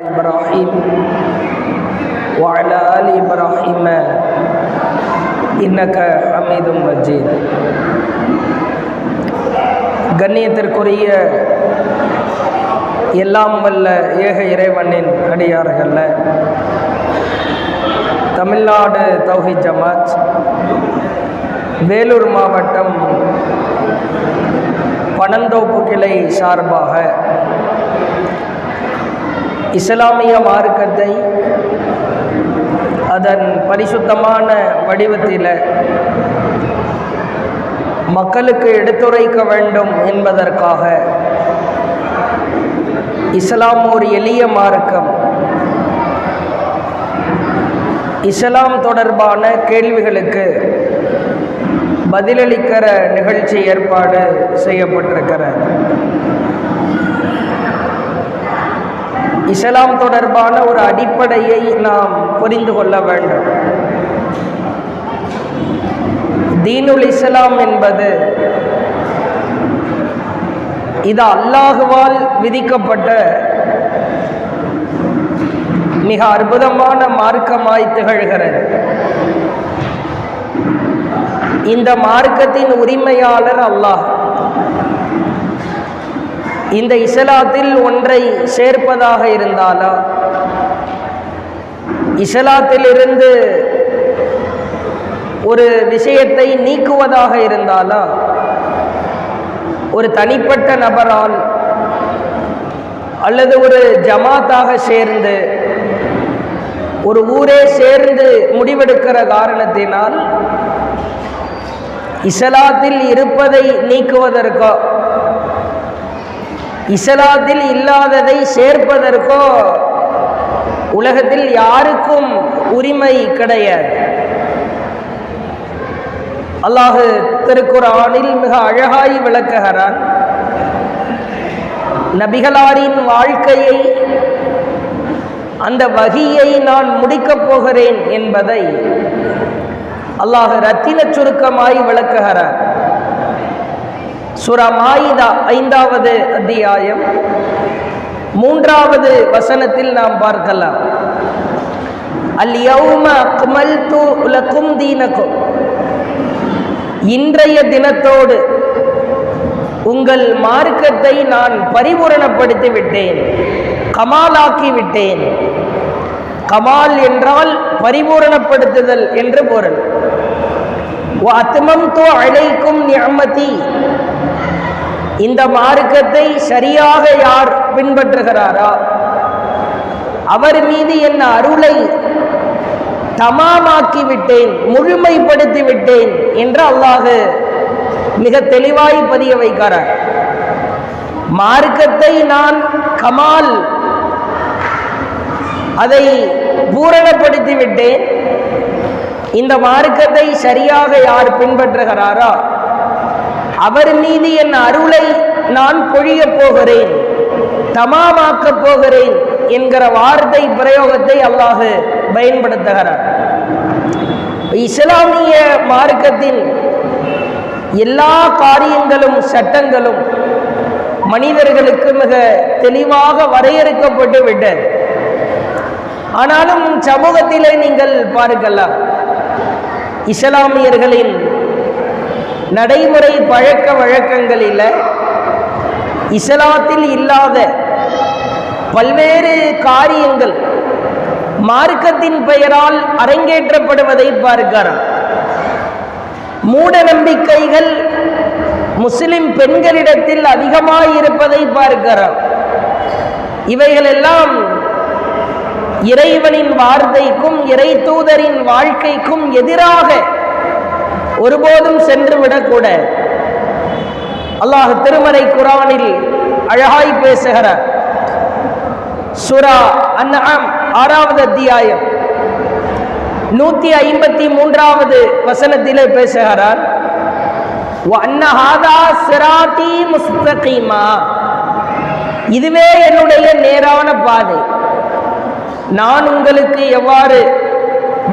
إبراهيم وعلى آل إبراهيم إنك حميد مجيد கண்ணியத்திற்குரிய எல்லாம் வல்ல ஏக இறைவனின் அடியார்கள்ல தமிழ்நாடு தௌஹி ஜமாத் வேலூர் மாவட்டம் பனந்தோப்பு கிளை சார்பாக இஸ்லாமிய மார்க்கத்தை அதன் பரிசுத்தமான வடிவத்தில் மக்களுக்கு எடுத்துரைக்க வேண்டும் என்பதற்காக இஸ்லாம் ஒரு எளிய மார்க்கம். இஸ்லாம் தொடர்பான கேள்விகளுக்கு பதிலளிக்கிற நிகழ்ச்சி ஏற்பாடு செய்யப்பட்டிருக்கிறது. இஸ்லாம் தொடர்பான ஒரு அடிப்படையை நாம் புரிந்து கொள்ள வேண்டும். தீனுல் இஸ்லாம் என்பது இது அல்லாஹுவால் விதிக்கப்பட்ட மிக அற்புதமான மார்க்கமாய் திகழ்கிறது. இந்த மார்க்கத்தின் உரிமையாளர் அல்லாஹ். இந்த இஸ்லாத்தில் ஒன்றை சேர்ப்பதாக இருந்தாலா? இசலாத்திலிருந்து ஒரு விஷயத்தை நீக்குவதாக இருந்தாலா? ஒரு தனிப்பட்ட நபரால் அல்லது ஒரு ஜமாத்தாக சேர்ந்து ஒரு ஊரே சேர்ந்து முடிவெடுக்கிற காரணத்தினால் இஸ்லாத்தில் இருப்பதை நீக்குவதற்கோ இஸ்லாத்தில் இல்லாததை சேர்ப்பதற்கோ உலகத்தில் யாருக்கும் உரிமை கிடையாது. அல்லாஹு திருக்குறானில் மிக அழகாய் விளக்குகிறான். நபிகளாரின் வாழ்க்கையை அந்த வகியை நான் முடிக்கப் போகிறேன் என்பதை அல்லாஹ் ரத்தின சுருக்கமாய் விளக்குகிறார் சுரா மாயிதா ஐந்தாவது அத்தியாயம். மூன்றாவது வசனத்தில் நாம் பார்க்கலாம். அல் யௌம அக்மல்து லக்கும் தீனக்கும் இன்றைய தினத்தோடு உங்கள் மார்க்கத்தை நான் பரிபூரணப்படுத்தி விட்டேன் கமாலாக்கி விட்டேன் கமால் என்றால் பரிபூரணப்படுத்துதல் என்று பொருள். அத்மம் தோ அழைக்கும் நியமதி இந்த மார்க்கத்தை சரியாக யார் பின்பற்றுகிறாரா? அவர் மீது என் அருளை தமாமாக்கி விட்டேன் முழுமைப்படுத்தி விட்டேன் என்று அல்லாஹு மிக தெளிவாய் பதிய வைக்கிறார். மார்க்கத்தை நான் கமால் அதை பூரணப்படுத்தி விட்டேன் இந்த மார்க்கத்தை சரியாக யார் பின்பற்றுகிறாரா? அவர் மீது என் அருளை நான் பொழியப் போகிறேன் தமாமாக்கப் போகிறேன் என்கிற வார்த்தை பிரயோகத்தை அல்லாஹு பயன்படுத்துகிறார். இஸ்லாமிய மார்க்கத்தின் எல்லா காரியங்களும் சட்டங்களும் மனிதர்களுக்கு மிக தெளிவாக வரையறுக்கப்பட்டு விட்டது. ஆனாலும் சமூகத்திலே நீங்கள் பார்க்கலாம் இஸ்லாமியர்களின் நடைமுறை பழக்க வழக்கங்களில் இஸ்லாத்தில் இல்லாத பல்வேறு காரியங்கள் மார்க்கத்தின் பெயரால் அரங்கேற்றப்படுவதை பார்க்கிறோம் மூட நம்பிக்கைகள் முஸ்லிம் பெண்களிடத்தில் அதிகமாக இருப்பதை பார்க்கிறோம் இவைகளெல்லாம் இறைவனின் வார்த்தைக்கும் இறை தூதரின் வாழ்க்கைக்கும் எதிராக ஒருபோதும் சென்று விடக்கூட. அல்லாஹ் திருமறை குரானில் அழகாய் பேசுகிறார் சுரா அன்னம் ஆறாவது அத்தியாயம். நூத்தி ஐம்பத்தி மூன்றாவது வசனத்திலே பேசுகிறார் இதுவே என்னுடைய நேரான பாதை. நான் உங்களுக்கு எவ்வாறு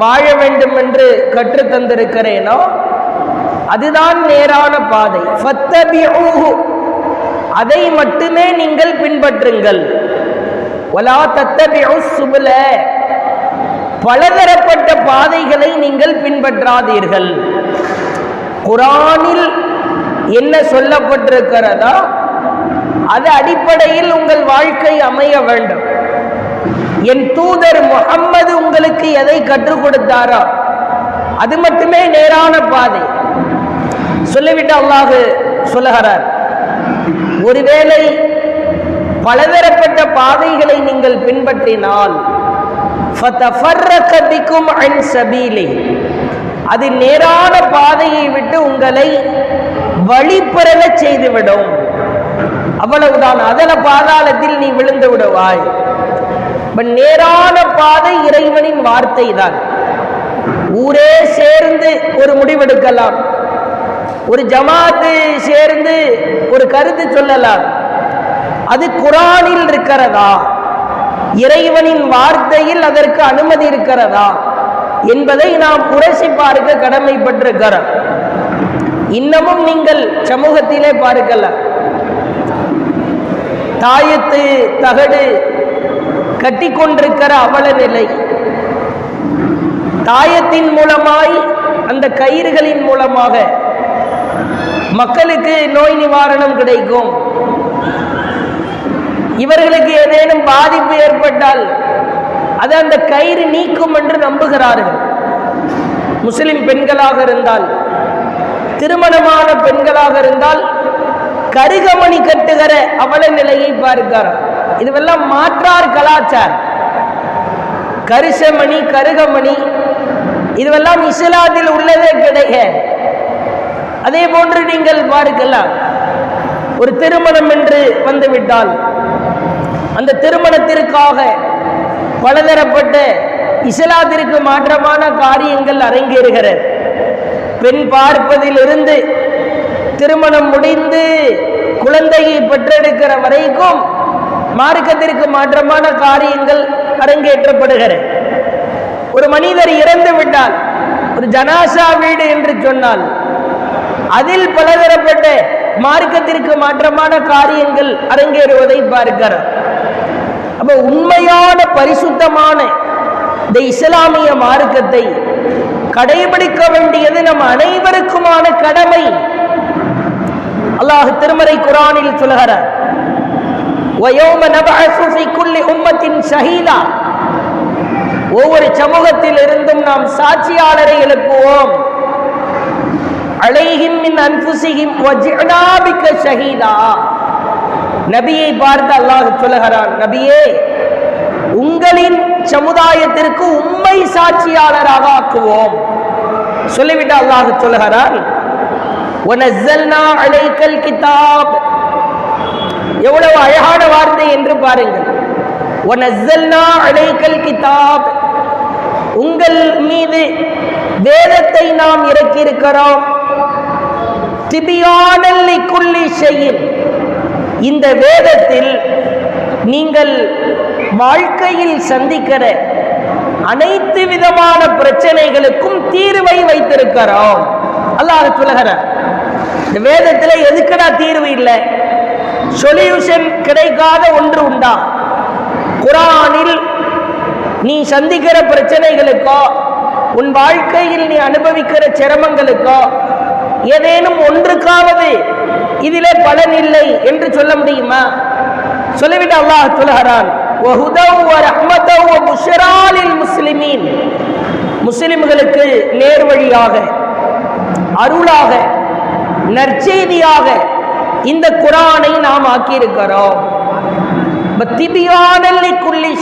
வாழ வேண்டும் என்று கற்றுத்தந்திருக்கிறேனோ அதுதான் நேரான பாதை. அதை மட்டுமே நீங்கள் பின்பற்றுங்கள். வலா தத்தபிஉ சுபுல. பலதரப்பட்ட பாதைகளை நீங்கள் பின்பற்றாதீர்கள். குரானில் என்ன சொல்லப்பட்டிருக்கிறதா அது அடிப்படையில் உங்கள் வாழ்க்கை அமைய வேண்டும். என் தூதர் முகம்மது உங்களுக்கு எதை கற்றுக் கொடுத்தாரோ அது மட்டுமே நேரான பாதை. என்று அல்லாஹு சொல்லுகிறார். ஒருவேளை பலதரப்பட்ட பாதைகளை நீங்கள் பின்பற்றினால் அது நேரான பாதையை விட்டு உங்களை வழிபெறல செய்துவிடும். அவ்வளவுதான். அதன பாதாளத்தில் நீ விழுந்து விடுவாய். நேரான பாதை இறைவனின் வார்த்தை தான் ஊரே சேர்ந்து ஒரு முடிவெடுக்கலாம். ஒரு ஜமாத்து சேர்ந்து ஒரு கருத்து சொல்லலாம். அது குரானில் இருக்கிறதா? இறைவனின் வார்த்தையில் அதற்கு அனுமதி இருக்கிறதா? என்பதை நாம் உரசி பார்க்க கடமைப்பட்டிருக்கிறோம். இன்னமும் நீங்கள் சமூகத்திலே பார்க்கலாம் தாயத்து தகடு கட்டிக்கொண்டிருக்கிற அவல நிலை தாயத்தின் மூலமாய் அந்த கயிறுகளின் மூலமாக மக்களுக்கு நோய் நிவாரணம் கிடைக்கும். இவர்களுக்கு ஏதேனும் பாதிப்பு ஏற்பட்டால் அது அந்த கயிறு நீக்கும் என்று நம்புகிறார்கள். முஸ்லிம் பெண்களாக இருந்தால் திருமணமான பெண்களாக இருந்தால் கருகமணி கட்டுகிற அவல நிலையை பார்க்கிறார். இதுவெல்லாம் மாற்றார் கலாச்சாரம். கரிசமணி கருகமணி இதுவெல்லாம் இஸ்லாத்தில் உள்ளதே கிடையாது. அதே போன்று நீங்கள் பார்க்கலாம் ஒரு திருமணம் என்று வந்துவிட்டால் அந்த திருமணத்திற்காக பலதரப்பட்ட இஸ்லாத்திற்கு மாற்றமான காரியங்கள் அரங்கேறுகிறது. பெண் பார்ப்பதிலிருந்து திருமணம் முடிந்து குழந்தையை பெற்றெடுக்கிற வரைக்கும் மார்க்கத்திற்கு மாற்றமான காரியங்கள் அரங்கேற்றப்படுகிறது. ஒரு மனிதர் இறந்து விட்டால் ஒரு ஜனாசா வீடு என்று சொன்னால் அதில் பலதரப்பட்ட மார்க்கத்திற்கு மாற்றமான காரியங்கள் அரங்கேறுவதை பார்க்கிறோம் அப்ப உண்மையான பரிசுத்தமான இந்த இஸ்லாமிய மார்க்கத்தை கடைபிடிக்க வேண்டியது நம் அனைவருக்குமான கடமை. அல்லாஹ் திருமறை குரானில் சொல்கிறார் ஒவ்வொரு சமூகத்தில் இருந்தும் நாம் சாட்சியாளரை எழுப்புவோம். அலைஹிம் மின் அன்புசிஹிம் வஜ்னாபிக ஷஹீதா. நபியை பார்த்து அல்லாஹ் சொல்லுகிறான் நபியே உங்களின் சமுதாயத்திற்கு உண்மை சாட்சியாளராக ஆக்குவோம் சொல்லிவிட்டு அல்லாஹ் சொல்லுகிறான் அழைக்கல் கிதாப். எவ்வளவு அழகான வார்த்தை என்று பாருங்கள். அழைக்கல் கிதாப். உங்கள் மீது வேதத்தை நாம் இறக்கியிருக்கிறோம். திபியானல்லி குள்ளி இந்த வேதத்தில் நீங்கள் வாழ்க்கையில் சந்திக்கிற அனைத்து விதமான பிரச்சனைகளுக்கும் தீர்வை வைத்திருக்கிறோம் அல்லாஹ் சொல்லுகிற இந்த வேதத்தில் எதுக்குடா தீர்வு இல்லை? சொல்யூஷன் கிடைக்காத ஒன்று உண்டா? குரானில் நீ சந்திக்கிற பிரச்சனைகளுக்கோ உன் வாழ்க்கையில் நீ அனுபவிக்கிற சிரமங்களுக்கோ ஏதேனும் ஒன்றுக்காவது இதிலே பலன் இல்லை என்று சொல்ல முடியுமா? சொல்லிவிட்டு அல்லாஹ் சொல்லுகிறான் முஸ்லிமீன். முஸ்லிம்களுக்கு நேர்வழியாக அருளாக நற்செய்தியாக இந்த குரானை நாம் ஆக்கியிருக்கிறோம். திபியானல்லி குள்ளி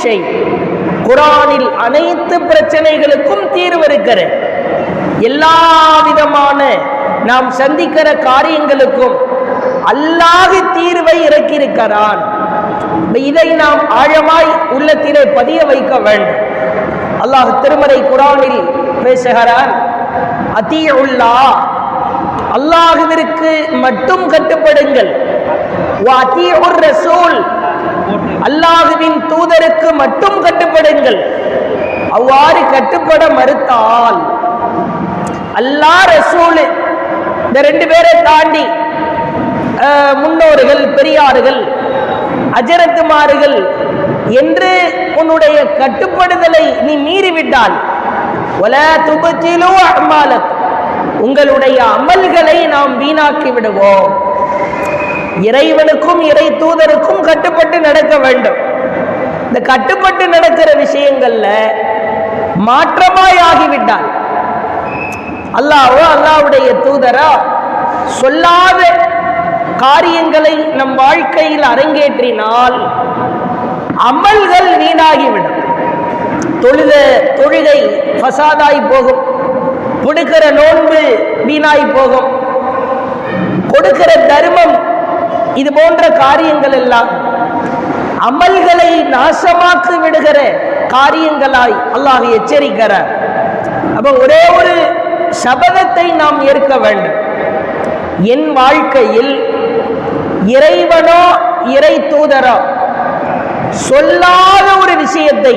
குரானில் அனைத்து பிரச்சனைகளுக்கும் தீர்வு இருக்கிற எல்லா விதமான நாம் சந்திக்கிற காரியங்களுக்கும் அல்லாஹ் தீர்வை இறக்கியிருக்கிறான். இதை நாம் ஆழமாய் உள்ளத்திலே பதிய வைக்க வேண்டும். அல்லாஹ் திருமறை குரானில் பேசுகிறான் அத்தீயுல்லா அல்லாஹுவிற்கு மட்டும் கட்டுப்படுங்கள். ரசூல் அல்லாஹுவின் தூதருக்கு மட்டும் கட்டுப்படுங்கள். அவ்வாறு கட்டுப்பட மறுத்தால் அல்லாஹ் ரசூல் இந்த ரெண்டு பேரை தாண்டி முன்னோர்கள் பெரியார்கள் அஜரத்துமார்கள் என்று உன்னுடைய கட்டுப்படுதலை நீ மீறிவிட்டால் ஒல துபத்திலோ அம்மாலக் உங்களுடைய அமல்களை நாம் வீணாக்கி விடுவோம். இறைவனுக்கும் இறை தூதருக்கும் கட்டுப்பட்டு நடக்க வேண்டும். இந்த கட்டுப்பட்டு நடக்கிற விஷயங்கள்ல மாற்றமாய் ஆகிவிட்டால் அல்லாஹோ அல்லாவுடைய தூதரா சொல்லாத காரியங்களை நம் வாழ்க்கையில் அரங்கேற்றினால் அமல்கள் வீணாகிவிடும். தொழுத தொழுகை ஃபசாதாய் போகும். கொடுக்கிற நோன்பு வீணாய் போகும். கொடுக்கிற தர்மம் இது போன்ற காரியங்கள் எல்லாம் அமல்களை நாசமாக்கி விடுகிற காரியங்களாய் அல்லாஹ் எச்சரிக்கிறார். அப்ப ஒரே ஒரு சபதத்தை நாம் ஏற்க வேண்டும். என் வாழ்க்கையில் இறைவனோ இறை தூதரோ சொல்லாத ஒரு விஷயத்தை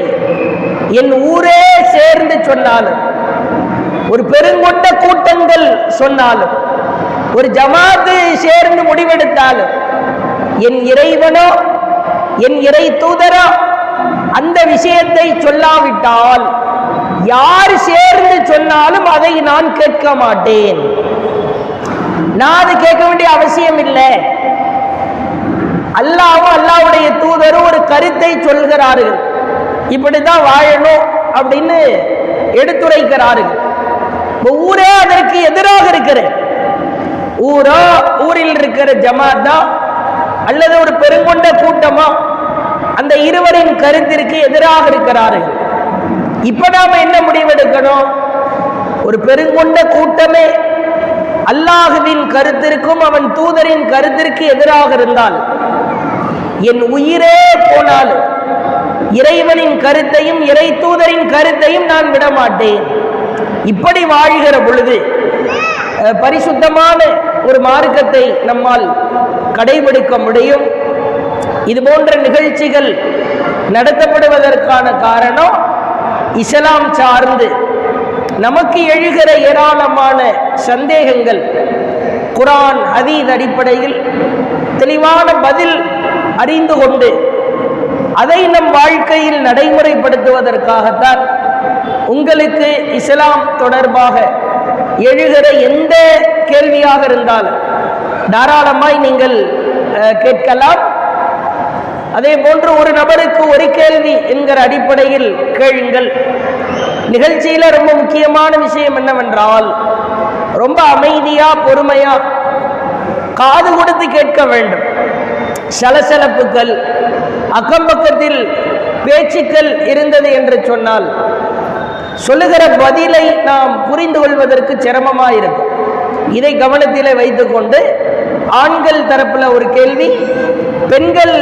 என் ஊரே சேர்ந்து சொன்னாலும் ஒரு பெருங்கொண்ட கூட்டங்கள் சொன்னாலும் ஒரு ஜமாத்து சேர்ந்து முடிவெடுத்தாலும் என் இறைவனோ என் இறை தூதரோ அந்த விஷயத்தை சொல்லாவிட்டால் யார் சேர்ந்து சொன்னாலும் அதை நான் கேட்க மாட்டேன். நான் அது கேட்க வேண்டிய அவசியம் இல்லை. அல்லாவும் அல்லாவுடைய தூதரும் ஒரு கருத்தை சொல்கிறார்கள். இப்படித்தான் வாழணும் அப்படின்னு எடுத்துரைக்கிறார்கள். ஊரே அதற்கு எதிராக இருக்கிற ஊரோ ஊரில் இருக்கிற ஜமாத்தா அல்லது ஒரு பெருங்கொண்ட கூட்டமா அந்த இருவரின் கருத்திற்கு எதிராக இருக்கிறார்கள். இப்ப நாம என்ன முடிவெடுக்கணும்? ஒரு பெருங்கொண்ட கூட்டமே அல்லாஹுவின் கருத்திற்கும் அவன் தூதரின் கருத்திற்கு எதிராக இருந்தால் என் உயிரே போனாலும் இறைவனின் கருத்தையும் இறை தூதரின் கருத்தையும் நான் விட மாட்டேன் இப்படி வாழ்கிற பொழுது பரிசுத்தமான ஒரு மார்க்கத்தை நம்மால் கடைபிடிக்க முடியும். இது போன்ற நிகழ்ச்சிகள் நடத்தப்படுவதற்கான காரணம் இஸ்லாம் சார்ந்து நமக்கு எழுகிற ஏராளமான சந்தேகங்கள் குரான் ஹதீத் அடிப்படையில் தெளிவான பதில் அறிந்து கொண்டு அதை நம் வாழ்க்கையில் நடைமுறைப்படுத்துவதற்காகத்தான் உங்களுக்கு இஸ்லாம் தொடர்பாக எழுகிற எந்த கேள்வியாக இருந்தாலும் தாராளமாய் நீங்கள் கேட்கலாம். அதே போன்று ஒரு நபருக்கு ஒரு கேள்வி என்கிற அடிப்படையில் கேளுங்கள். நிகழ்ச்சியில ரொம்ப முக்கியமான விஷயம் என்னவென்றால் ரொம்ப அமைதியா பொறுமையா காது கொடுத்து கேட்க வேண்டும். சலசலப்புகள் அக்கம் பக்கத்தில் பேச்சுக்கள் இருந்தது என்று சொன்னால் சொல்லுகிற பதிலை நாம் புரிந்து கொள்வதற்கு சிரமமாக இருக்கும். இதை கவனத்திலே வைத்துக்கொண்டு ஆண்கள் தரப்புல ஒரு கேள்வி பெண்கள்